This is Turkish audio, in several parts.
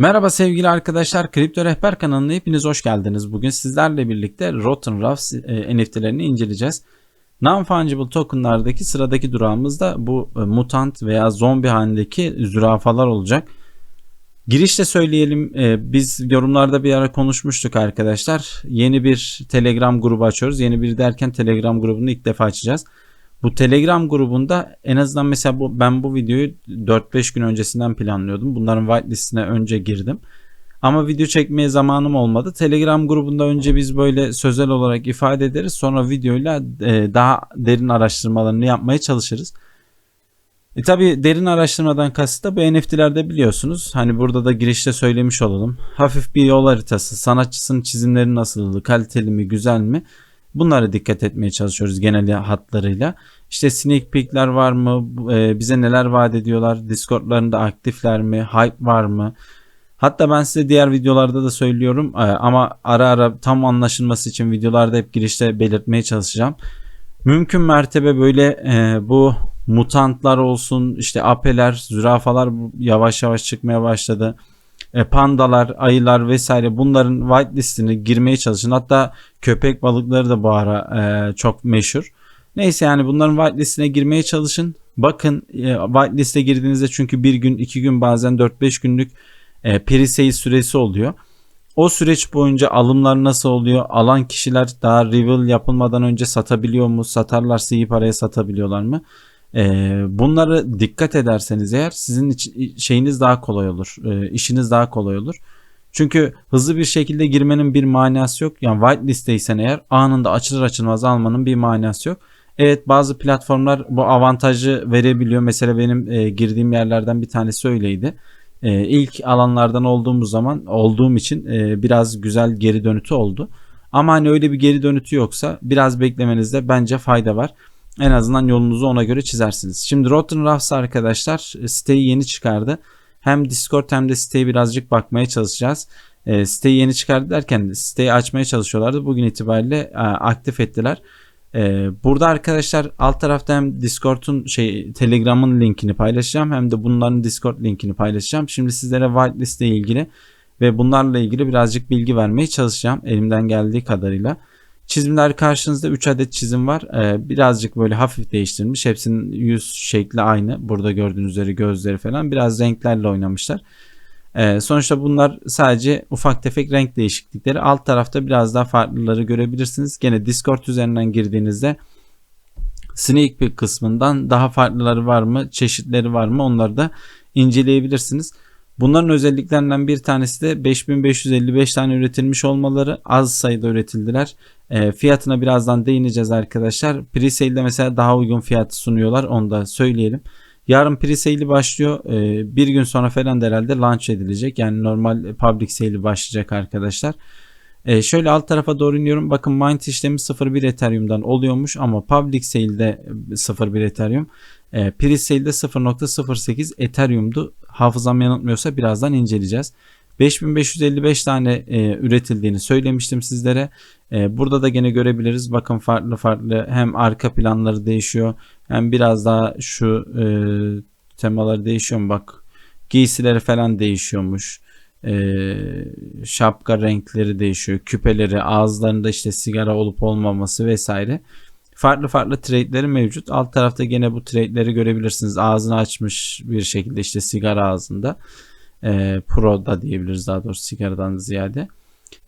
Merhaba sevgili arkadaşlar, Kripto Rehber kanalına hepiniz hoş geldiniz. Bugün sizlerle birlikte Rotten Rough e, NFT'lerini inceleyeceğiz. Non-fungible tokenlardaki sıradaki durağımız da bu e, mutant veya zombi halindeki zürafalar olacak. Girişte söyleyelim, e, biz yorumlarda bir ara konuşmuştuk arkadaşlar. Yeni bir Telegram grubu açıyoruz. Yeni bir derken Telegram grubunu ilk defa açacağız. Bu Telegram grubunda en azından mesela bu, ben bu videoyu 4-5 gün öncesinden planlıyordum. Bunların whitelistine önce girdim. Ama video çekmeye zamanım olmadı. Telegram grubunda önce biz böyle sözel olarak ifade ederiz. Sonra videoyla e, daha derin araştırmalarını yapmaya çalışırız. E tabi derin araştırmadan kasıt da bu NFT'lerde biliyorsunuz. Hani burada da girişte söylemiş olalım. Hafif bir yol haritası, sanatçısının çizimleri nasıldı, kaliteli mi, güzel mi? Bunlara dikkat etmeye çalışıyoruz genel hatlarıyla. İşte sneak peek'ler var mı? E, bize neler vaat ediyorlar? Discord'larında aktifler mi? Hype var mı? Hatta ben size diğer videolarda da söylüyorum e, ama ara ara tam anlaşılması için videolarda hep girişte belirtmeye çalışacağım. Mümkün mertebe böyle e, bu mutantlar olsun işte apeler, zürafalar yavaş yavaş çıkmaya başladı e, pandalar, ayılar vesaire bunların white listine girmeye çalışın. Hatta köpek balıkları da bu ara e, çok meşhur. Neyse yani bunların white listine girmeye çalışın. Bakın e, white liste girdiğinizde çünkü bir gün, iki gün bazen 4-5 günlük e, pre süresi oluyor. O süreç boyunca alımlar nasıl oluyor? Alan kişiler daha reveal yapılmadan önce satabiliyor mu? Satarlarsa iyi paraya satabiliyorlar mı? E, bunları dikkat ederseniz eğer sizin şeyiniz daha kolay olur. E, işiniz daha kolay olur. Çünkü hızlı bir şekilde girmenin bir manası yok. Yani white listeysen eğer anında açılır açılmaz almanın bir manası yok. Evet bazı platformlar bu avantajı verebiliyor. Mesela benim e, girdiğim yerlerden bir tanesi öyleydi. E, ilk alanlardan olduğumuz zaman olduğum için e, biraz güzel geri dönütü oldu. Ama hani öyle bir geri dönütü yoksa biraz beklemenizde bence fayda var. En azından yolunuzu ona göre çizersiniz. Şimdi Rotten Roughs arkadaşlar e, siteyi yeni çıkardı. Hem Discord hem de siteyi birazcık bakmaya çalışacağız. E, siteyi yeni çıkardı derken siteyi açmaya çalışıyorlardı. Bugün itibariyle e, aktif ettiler. E, burada arkadaşlar alt tarafta hem Discord'un şey Telegram'ın linkini paylaşacağım hem de bunların Discord linkini paylaşacağım. Şimdi sizlere whitelist ile ilgili ve bunlarla ilgili birazcık bilgi vermeye çalışacağım elimden geldiği kadarıyla. Çizimler karşınızda 3 adet çizim var. Ee, birazcık böyle hafif değiştirilmiş. Hepsinin yüz şekli aynı. Burada gördüğünüz üzere gözleri falan. Biraz renklerle oynamışlar. Ee, sonuçta bunlar sadece ufak tefek renk değişiklikleri. Alt tarafta biraz daha farklıları görebilirsiniz. Gene Discord üzerinden girdiğinizde Sneak Peek kısmından daha farklıları var mı, çeşitleri var mı onları da inceleyebilirsiniz. Bunların özelliklerinden bir tanesi de 5555 tane üretilmiş olmaları az sayıda üretildiler. E, fiyatına birazdan değineceğiz arkadaşlar. Presale'de mesela daha uygun fiyatı sunuyorlar onu da söyleyelim. Yarın pre-sale'i başlıyor. E, bir gün sonra falan da herhalde launch edilecek. Yani normal public sale'i başlayacak arkadaşlar. E, şöyle alt tarafa doğru iniyorum. Bakın mint işlemi 0.1 Ethereum'dan oluyormuş ama public sale'de 0.1 Ethereum. E, pre-sale'de 0.08 Ethereum'du. Hafızam yanıltmıyorsa birazdan inceleyeceğiz. 5555 tane e, üretildiğini söylemiştim sizlere. E, burada da gene görebiliriz. Bakın farklı farklı hem arka planları değişiyor hem biraz daha şu e, temaları değişiyor? Bak giysileri falan değişiyormuş. E, şapka renkleri değişiyor. Küpeleri, ağızlarında işte sigara olup olmaması vesaire. Farklı farklı trade'leri mevcut. Alt tarafta gene bu trade'leri görebilirsiniz. Ağzını açmış bir şekilde işte sigara ağzında e, Pro da diyebiliriz daha doğrusu sigaradan ziyade.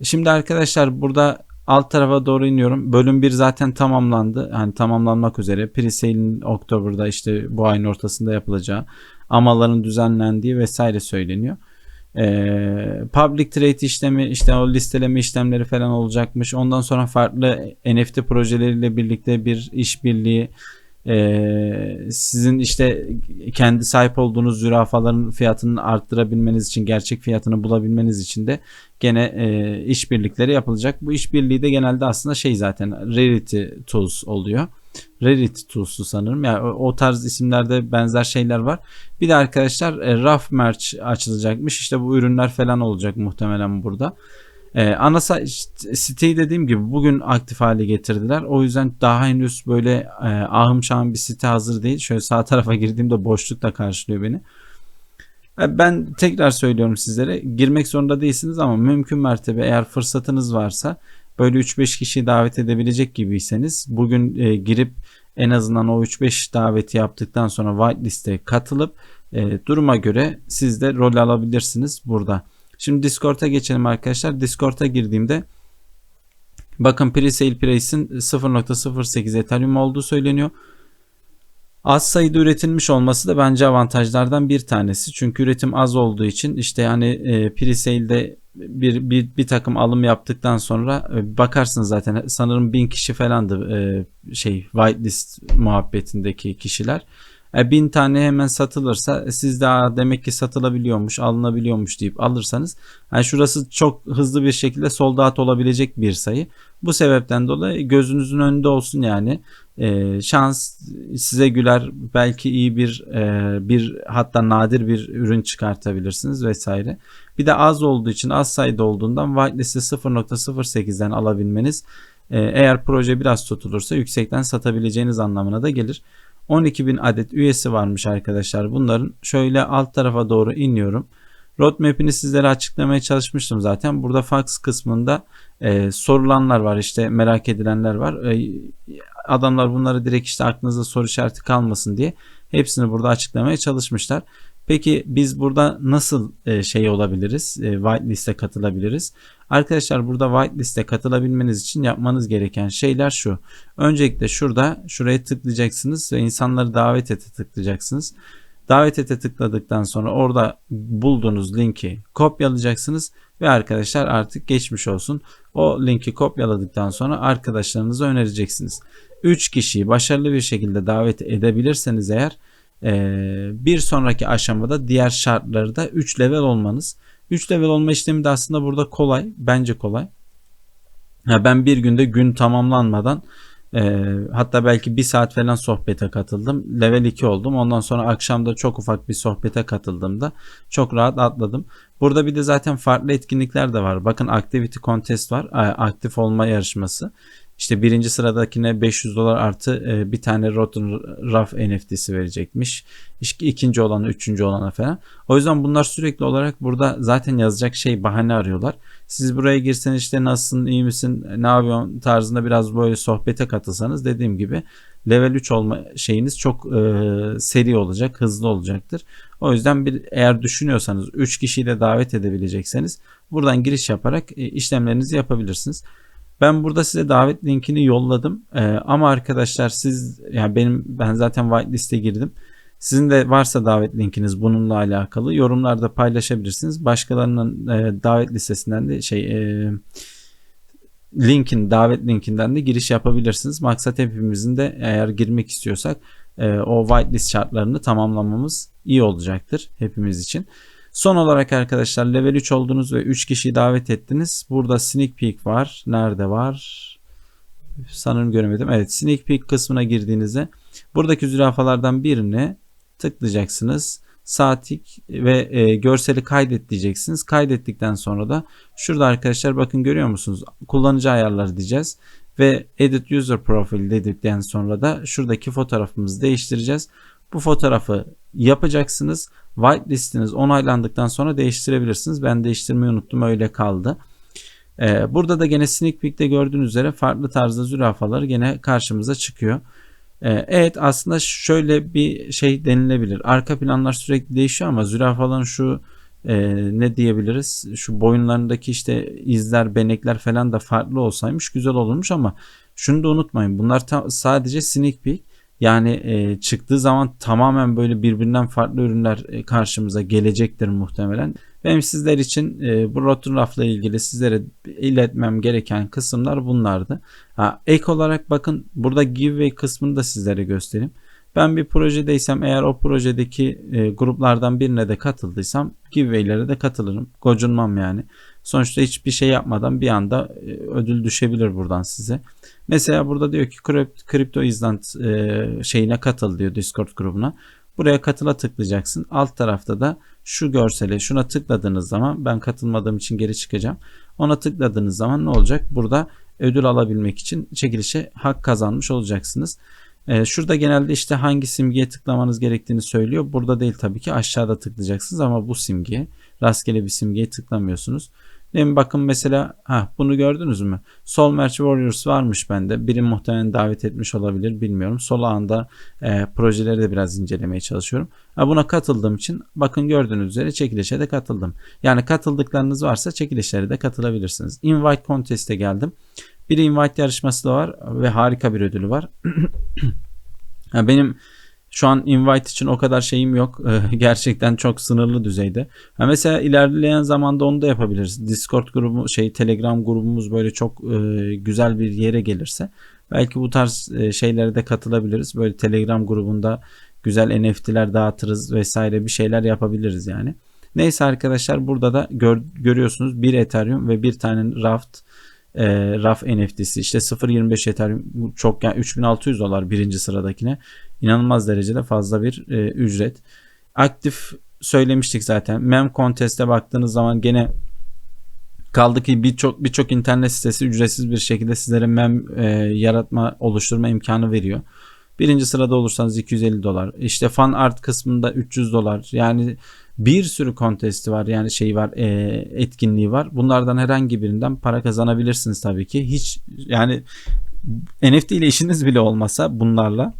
Şimdi arkadaşlar burada alt tarafa doğru iniyorum. Bölüm 1 zaten tamamlandı. Hani tamamlanmak üzere. Presale'in Oktober'da işte bu ayın ortasında yapılacağı, amaların düzenlendiği vesaire söyleniyor. Ee, public trade işlemi işte o listeleme işlemleri falan olacakmış. Ondan sonra farklı NFT projeleriyle birlikte bir işbirliği ee, sizin işte kendi sahip olduğunuz zürafaların fiyatını arttırabilmeniz için gerçek fiyatını bulabilmeniz için de gene e, işbirlikleri yapılacak. Bu işbirliği de genelde aslında şey zaten Rarity Tools oluyor. Rarity Tools'u sanırım. Yani o, o tarz isimlerde benzer şeyler var. Bir de arkadaşlar e, Rough Merch açılacakmış. İşte bu ürünler falan olacak muhtemelen burada. Ee, ana siteyi dediğim gibi bugün aktif hale getirdiler. O yüzden daha henüz böyle e, ahım şahım bir site hazır değil. Şöyle sağ tarafa girdiğimde boşluk da karşılıyor beni. E, Ben tekrar söylüyorum sizlere girmek zorunda değilsiniz ama mümkün mertebe eğer fırsatınız varsa böyle 3-5 kişi davet edebilecek gibiyseniz bugün e, girip en azından o 3-5 daveti yaptıktan sonra whitelist'e katılıp e, duruma göre siz de rol alabilirsiniz burada. Şimdi Discord'a geçelim arkadaşlar. Discord'a girdiğimde bakın pre-sale price'in 0.08 Ethereum olduğu söyleniyor. Az sayıda üretilmiş olması da bence avantajlardan bir tanesi. Çünkü üretim az olduğu için işte yani e, pre-sale'de bir, bir, bir takım alım yaptıktan sonra e, bakarsınız zaten sanırım bin kişi falandı e, şey whitelist muhabbetindeki kişiler. E, bin tane hemen satılırsa siz de "Aa, demek ki satılabiliyormuş alınabiliyormuş deyip alırsanız yani şurası çok hızlı bir şekilde sold out olabilecek bir sayı. Bu sebepten dolayı gözünüzün önünde olsun yani e, şans size güler belki iyi bir e, bir hatta nadir bir ürün çıkartabilirsiniz vesaire. Bir de az olduğu için az sayıda olduğundan whitelist'i 0.08'den alabilmeniz e, eğer proje biraz tutulursa yüksekten satabileceğiniz anlamına da gelir. 12.000 adet üyesi varmış arkadaşlar. Bunların şöyle alt tarafa doğru iniyorum. Roadmap'ini sizlere açıklamaya çalışmıştım zaten. Burada fax kısmında e, sorulanlar var işte merak edilenler var. E, adamlar bunları direkt işte aklınızda soru işareti kalmasın diye hepsini burada açıklamaya çalışmışlar. Peki biz burada nasıl e, şey olabiliriz? E, whitelist'e katılabiliriz. Arkadaşlar burada whitelist'e katılabilmeniz için yapmanız gereken şeyler şu. Öncelikle şurada şuraya tıklayacaksınız ve insanları davet ete tıklayacaksınız. Davet ete tıkladıktan sonra orada bulduğunuz linki kopyalayacaksınız ve arkadaşlar artık geçmiş olsun. O linki kopyaladıktan sonra arkadaşlarınıza önereceksiniz. 3 kişiyi başarılı bir şekilde davet edebilirseniz eğer bir sonraki aşamada diğer şartları da 3 level olmanız. 3 level olma işlemi de aslında burada kolay. Bence kolay. Ya ben bir günde gün tamamlanmadan e, hatta belki bir saat falan sohbete katıldım. Level 2 oldum. Ondan sonra akşamda çok ufak bir sohbete katıldığımda çok rahat atladım. Burada bir de zaten farklı etkinlikler de var. Bakın Activity Contest var. Aktif olma yarışması. İşte birinci sıradakine 500 dolar artı e, bir tane Rotten Rough NFT'si verecekmiş. İşte ikinci olana, üçüncü olana falan. O yüzden bunlar sürekli olarak burada zaten yazacak şey bahane arıyorlar. Siz buraya girseniz işte nasılsın, iyi misin, ne yapıyorsun tarzında biraz böyle sohbete katılsanız dediğim gibi level 3 olma şeyiniz çok e, seri olacak, hızlı olacaktır. O yüzden bir eğer düşünüyorsanız 3 kişiyi de davet edebilecekseniz buradan giriş yaparak e, işlemlerinizi yapabilirsiniz. Ben burada size davet linkini yolladım. Ee, ama arkadaşlar siz yani benim ben zaten whitelist'e girdim. Sizin de varsa davet linkiniz bununla alakalı yorumlarda paylaşabilirsiniz. Başkalarının e, davet listesinden de şey e, linkin davet linkinden de giriş yapabilirsiniz. Maksat hepimizin de eğer girmek istiyorsak e, o whitelist şartlarını tamamlamamız iyi olacaktır hepimiz için. Son olarak arkadaşlar level 3 oldunuz ve 3 kişiyi davet ettiniz. Burada sneak peek var. Nerede var? Sanırım göremedim. Evet sneak peek kısmına girdiğinizde buradaki zürafalardan birine tıklayacaksınız. Saatlik ve e, görseli kaydet diyeceksiniz. Kaydettikten sonra da şurada arkadaşlar bakın görüyor musunuz? Kullanıcı ayarları diyeceğiz ve edit user profile dedikten sonra da şuradaki fotoğrafımızı değiştireceğiz. Bu fotoğrafı yapacaksınız. Whitelist'iniz onaylandıktan sonra değiştirebilirsiniz. Ben değiştirmeyi unuttum öyle kaldı. Ee, burada da gene sneak peek'te gördüğünüz üzere farklı tarzda zürafalar gene karşımıza çıkıyor. Ee, evet aslında şöyle bir şey denilebilir. Arka planlar sürekli değişiyor ama zürafaların şu e, ne diyebiliriz? Şu boyunlarındaki işte izler, benekler falan da farklı olsaymış güzel olurmuş ama şunu da unutmayın. Bunlar sadece sneak peek. Yani e, çıktığı zaman tamamen böyle birbirinden farklı ürünler e, karşımıza gelecektir muhtemelen. Benim sizler için e, bu Rotten Rough'la ilgili sizlere iletmem gereken kısımlar bunlardı. Ha, ek olarak bakın burada giveaway kısmını da sizlere göstereyim. Ben bir projedeysem eğer o projedeki e, gruplardan birine de katıldıysam giveaway'lere de katılırım. Gocunmam yani. Sonuçta hiçbir şey yapmadan bir anda e, ödül düşebilir buradan size. Mesela burada diyor ki Crypto Island e, şeyine katıl diyor Discord grubuna. Buraya katıla tıklayacaksın. Alt tarafta da şu görsele şuna tıkladığınız zaman ben katılmadığım için geri çıkacağım. Ona tıkladığınız zaman ne olacak? Burada ödül alabilmek için çekilişe hak kazanmış olacaksınız. Ee, şurada genelde işte hangi simgeye tıklamanız gerektiğini söylüyor. Burada değil tabii ki aşağıda tıklayacaksınız ama bu simgeye rastgele bir simgeye tıklamıyorsunuz. Demin bakın mesela ha bunu gördünüz mü? Soul March Warriors varmış bende. Biri muhtemelen davet etmiş olabilir bilmiyorum. Sol anda e, projeleri de biraz incelemeye çalışıyorum. Ha, buna katıldığım için bakın gördüğünüz üzere çekilişe de katıldım. Yani katıldıklarınız varsa çekilişlere de katılabilirsiniz. Invite Contest'e geldim. Bir invite yarışması da var ve harika bir ödülü var. benim şu an invite için o kadar şeyim yok. Gerçekten çok sınırlı düzeyde. Ha mesela ilerleyen zamanda onu da yapabiliriz. Discord grubu şey Telegram grubumuz böyle çok e, güzel bir yere gelirse belki bu tarz e, şeylere de katılabiliriz. Böyle Telegram grubunda güzel NFT'ler dağıtırız vesaire bir şeyler yapabiliriz yani. Neyse arkadaşlar burada da gör, görüyorsunuz bir Ethereum ve bir tane Raft e, RAF NFT'si işte 0.25 Ethereum çok yani 3600 dolar birinci sıradakine inanılmaz derecede fazla bir e, ücret. Aktif söylemiştik zaten. Mem Contest'e baktığınız zaman gene kaldı ki birçok birçok internet sitesi ücretsiz bir şekilde sizlere mem e, yaratma oluşturma imkanı veriyor. Birinci sırada olursanız 250 dolar. İşte fan art kısmında 300 dolar. Yani bir sürü kontesti var yani şey var e, etkinliği var. Bunlardan herhangi birinden para kazanabilirsiniz tabii ki. Hiç yani NFT ile işiniz bile olmasa bunlarla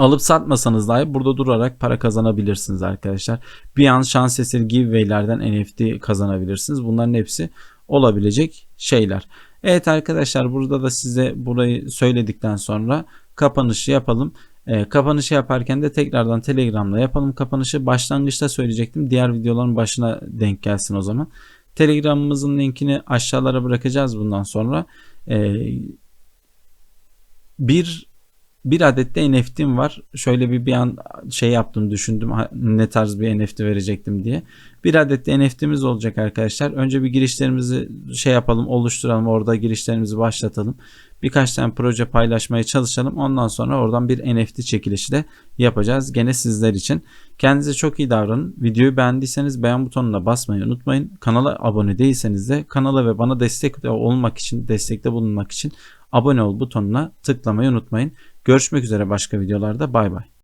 alıp satmasanız dahi burada durarak para kazanabilirsiniz arkadaşlar. Bir an şans eseri giveaway'lerden NFT kazanabilirsiniz. Bunların hepsi olabilecek şeyler. Evet arkadaşlar burada da size burayı söyledikten sonra kapanışı yapalım. E, kapanışı yaparken de tekrardan Telegram'la yapalım kapanışı. Başlangıçta söyleyecektim. Diğer videoların başına denk gelsin o zaman. Telegram'ımızın linkini aşağılara bırakacağız bundan sonra. E, bir bir adet de NFT'm var. Şöyle bir bir an şey yaptım düşündüm ne tarz bir NFT verecektim diye. Bir adet de NFT'miz olacak arkadaşlar. Önce bir girişlerimizi şey yapalım oluşturalım orada girişlerimizi başlatalım. Birkaç tane proje paylaşmaya çalışalım. Ondan sonra oradan bir NFT çekilişi de yapacağız. Gene sizler için. Kendinize çok iyi davranın. Videoyu beğendiyseniz beğen butonuna basmayı unutmayın. Kanala abone değilseniz de kanala ve bana destek olmak için, destekte bulunmak için abone ol butonuna tıklamayı unutmayın. Görüşmek üzere başka videolarda. Bay bay.